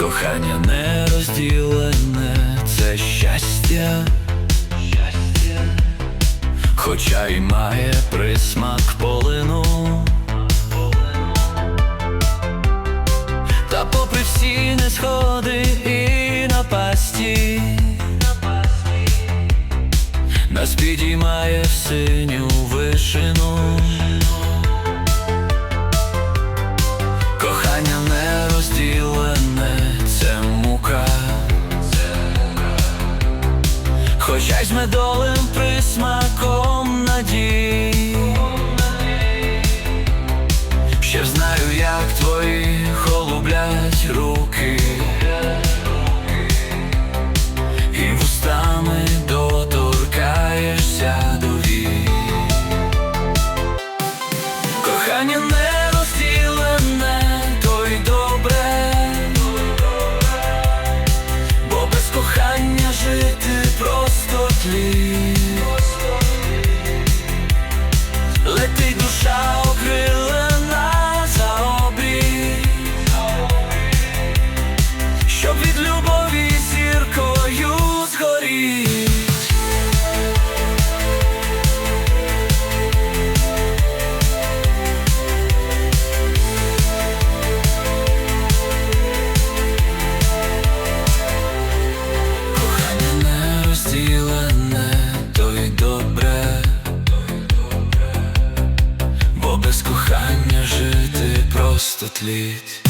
Кохання не розділене, це щастя, щастя, хоча й має присмак полину. Та попри всі несходи і напасті, нас підіймає в синю Хоча й з медовим присмаком надій. Ще знаю, як твої холублять руки, і вустами доторкаєшся до вій. Кохання не летить душа окрилена за обрій, щоб від любові зіркою згорів. бажання жити просто тліть.